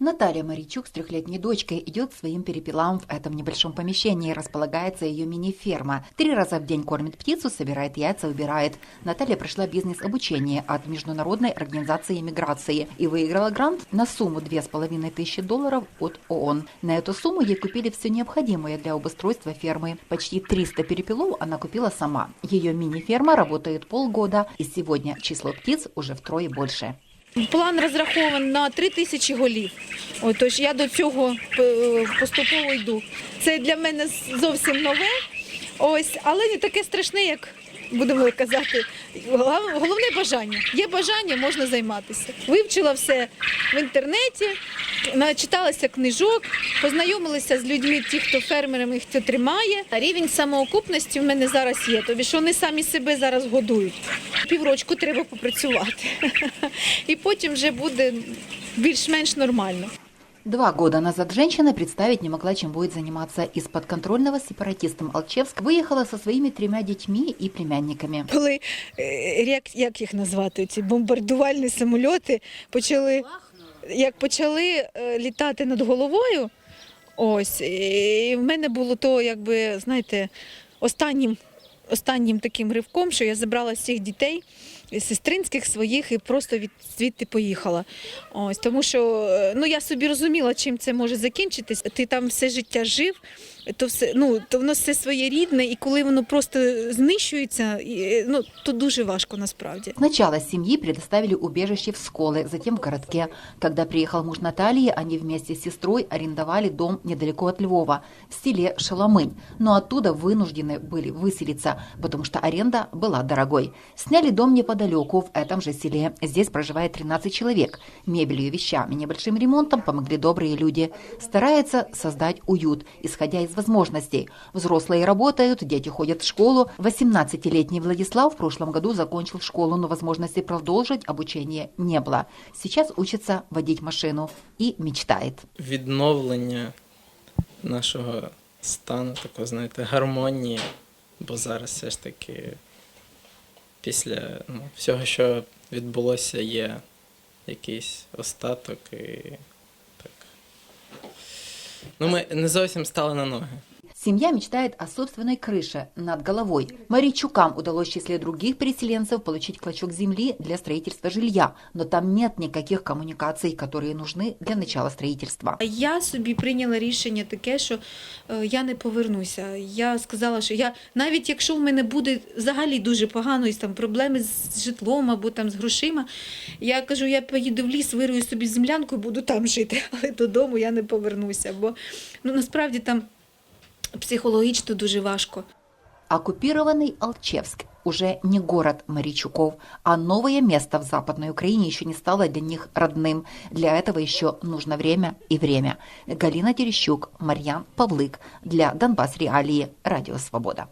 Наталья Маричук с трехлетней дочкой идет своим перепелам в этом небольшом помещении. Располагается ее мини-ферма. Три раза в день кормит птицу, собирает яйца, убирает. Наталья прошла бизнес-обучение от Международной организации миграции и выиграла грант на сумму 2500 долларов от ООН. На эту сумму ей купили все необходимое для обустройства фермы. Почти 300 перепелов она купила сама. Ее мини-ферма работает полгода, и сегодня число птиц уже втрое больше. План розрахований на 3 тисячі голів. Тож я до цього е, поступово йду. Це для мене зовсім нове, ось, але не таке страшне, як будемо казати. Головне бажання. Є бажання, можна займатися. Вивчила все в інтернеті, начиталася книжок, познайомилася з людьми, ті, хто фермерами, хто тримає. Рівень самоокупності в мене зараз є. Тобі що вони самі себе зараз годують. Піврочку треба попрацювати. І потім вже буде більш-менш нормально. Два года назад женщина представить не могла, чем будет заниматься. Из подконтрольного сепаратистам Алчевск выехала со своими тремя детьми и племянниками. Коли е, як, як їх назвати, ці бомбардувальні самольоти почали, як почали е, літати над головою, ось і в мене було то, якби знаєте, останнім. Останнім таким ривком, що я забрала всіх дітей сестринських своїх і просто від звідти поїхала. Ось тому, що е, ну я собі розуміла, чим це може закінчитись. Ти там все життя жив, то все ну то воно все своє рідне, і коли воно просто знищується, і, е, ну то дуже важко насправді. Сначала семьи предоставили убежище в школы, затем в городке. Когда приехал муж Натальи, они вместе с сестрой арендовали дом недалеко от Львова, в селе Шаламынь. Но оттуда вынуждены были выселиться, потому что аренда была дорогой. Сняли дом неподалеку, в этом же селе. Здесь проживает 13 человек. Мебелью, вещами, небольшим ремонтом помогли добрые люди. Стараются создать уют, исходя из возможностей. Взрослые работают, дети ходят в школу. 18-летний Владислав в прошлом году закончил школу, но возможности продолжить обучение не было. Сейчас учится водить машину и мечтает. відновлення нашого стану, такого, знаєте, гармонії. Бо зараз все ж таки після ну, всього, що відбулося, є якийсь остаток і так. Ну, ми не зовсім стали на ноги. Семья мечтает о собственной крыше над головой. Маричукам удалось в числе других переселенцев получить клочок земли для строительства жилья, но там нет никаких коммуникаций, которые нужны для начала строительства. Я собі прийняла рішення таке, що е, я не повернуся. Я сказала, що я навіть якщо в мене буде взагалі дуже погано, і там проблеми з житлом або там з грошима, я кажу, я поїду в ліс, вирую собі землянку і буду там жити, але додому я не повернуся. Бо ну насправді там Психологічно дуже важко. Оккупированный Алчевск уже не город Маричуков, а новое место в Западной Украине еще не стало для них родным. Для этого еще нужно время и время. Галина Терещук, Марьян Павлык. Для Донбасс Реалии. Радио Свобода.